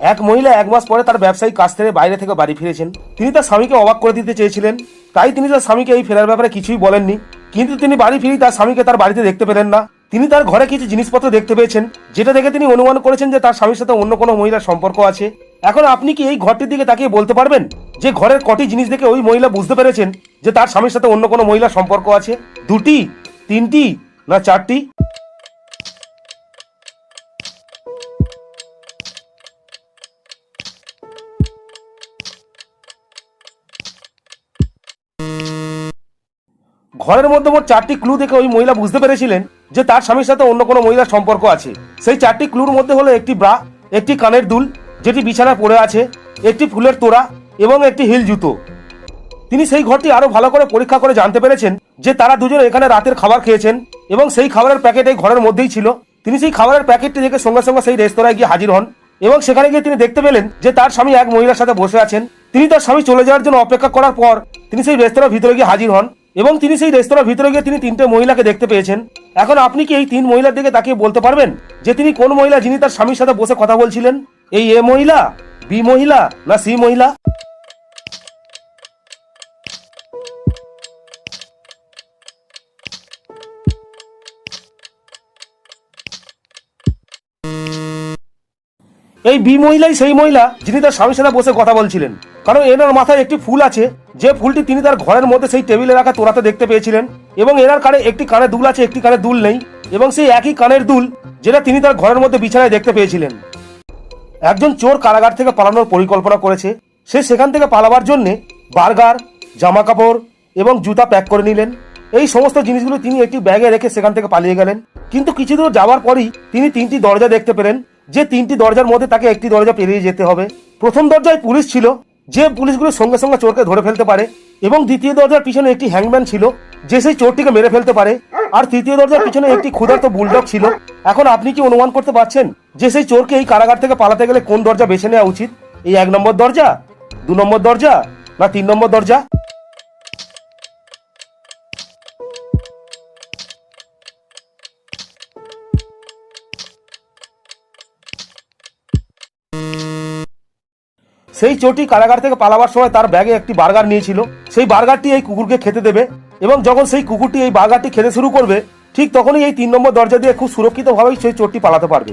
এক মহিলা এক মাস পরে তার ব্যবসায়িক কাজ থেকে বাইরে থেকে বাড়ি ফিরেছেন। তিনি তার স্বামীকে অবাক করে দিতে চেয়েছিলেন। তাই তিনি তার স্বামীকে এই ফেরার ব্যাপারে কিছুই বলেননি। কিন্তু তিনি বাড়ি ফিরে তার স্বামীকে তার বাড়িতে দেখতে পেলেন না। তিনি তার ঘরে কিছু জিনিসপত্র দেখতে পেয়েছেন, যেটা দেখে তিনি অনুমান করেছেন যে তার স্বামীর সাথে অন্য কোনো মহিলার সম্পর্ক আছে। এখন আপনি কি এই ঘরটির দিকে তাকিয়ে বলতে পারবেন? যে ঘরের কটি জিনিস দেখে ওই মহিলা বুঝতে পেরেছেন যে তার স্বামীর সাথে অন্য কোনো মহিলার সম্পর্ক আছে? দুটি, তিনটি, না চারটি? ঘরের মধ্যে মোট চারটি ক্লু দেখে ওই মহিলা বুঝতে পেরেছিলেন যে তার স্বামীর সাথে অন্য কোনো মহিলার সম্পর্ক আছে। সেই চারটি ক্লুর মধ্যে হলো একটি ব্রা একটি কানের দুল, যেটি বিছানায় পড়ে আছে, একটি ফুলের তোড়া এবং একটি হিল জুতো। তিনি সেই ঘরটি আরও ভালো করে পরীক্ষা করে জানতে পেরেছেন যে তারা দুজন এখানে রাতের খাবার খেয়েছেন এবং সেই খাবারের প্যাকেট এই ঘরের মধ্যেই ছিল। তিনি সেই খাবারের প্যাকেটটি দেখে সঙ্গে সঙ্গে সেই রেস্তোরাঁয় গিয়ে হাজির হন। এবং সেখানে গিয়ে তিনি দেখতে পেলেন যে তার স্বামী এক মহিলার সাথে বসে আছেন। তিনি তার স্বামী চলে যাওয়ার জন্য অপেক্ষা করার পর তিনি সেই রেস্তোরাঁর ভিতরে গিয়ে হাজির হন এবং তিনি সেই রেস্তোরাঁর ভিতরে গিয়ে তিনি তিনটে মহিলাকে দেখতে পেয়েছেন। এখন আপনি কি এই তিন মহিলার দিকে তাকিয়ে বলতে পারবেন যে তিনি কোন মহিলা যিনি তার স্বামীর সাথে বসে কথা বলছিলেন? এই এ মহিলা, বি মহিলা না সি মহিলা? এই বি মহিলাই, সেই মহিলা, যিনি তার স্বামীর সাথে বসে কথা বলছিলেন। কারণ এনার মাথায় একটি ফুল আছে, যে ফুলটি তিনি তার ঘরের মধ্যে সেই টেবিলে রাখা তোড়াতে দেখতে পেয়েছিলেন এবং এনার কানে একটি কানে দুল আছে, একটি কানে দুল নেই এবং সেই একই কানের দুল যেটা তিনি তার ঘরের মধ্যে বিছানায় দেখতে পেয়েছিলেন। একজন চোর কারাগার থেকে পালানোর পরিকল্পনা করেছে। সে সেখান থেকে পালাবার জন্য বার্গার জামা কাপড় এবং জুতা প্যাক করে নিলেন। এই সমস্ত জিনিসগুলো তিনি একটি ব্যাগে রেখে সেখান থেকে পালিয়ে গেলেন। কিন্তু কিছু দূর যাওয়ার পরই তিনি তিনটি দরজা দেখতে পেলেন। যে তিনটি দরজার মধ্যে তাকে একটি দরজা পেরিয়ে যেতে হবে। প্রথম দরজায় পুলিশ ছিল, যে পুলিশগুলো সঙ্গে সঙ্গে চোরকে ধরে ফেলতে পারে এবং দ্বিতীয় দরজার পিছনে একটি হ্যাংম্যান ছিল, যে সেই চোরটিকে মেরে ফেলতে পারে। আর তৃতীয় দরজার পিছনে একটি ক্ষুধার্ত বুলডগ ছিল। এখন আপনি কি অনুমান করতে পারছেন যে সেই চোরকে এই কারাগার থেকে পালাতে গেলে কোন দরজা বেছে নেওয়া উচিত? এই এক নম্বর দরজা? দু নম্বর দরজা? না তিন নম্বর দরজা? সেই চটি কারাগার থেকে পালাবার সময় তার ব্যাগে একটি বার্গার নিয়েছিল। সেই বার্গারটি এই কুকুরকে খেতে দেবে এবং যখন সেই কুকুরটি এই বার্গারটি খেতে শুরু করবে, ঠিক তখনই এই তিন নম্বর দরজা দিয়ে খুব সুরক্ষিতভাবেই সেই চোরটি পালাতে পারবে।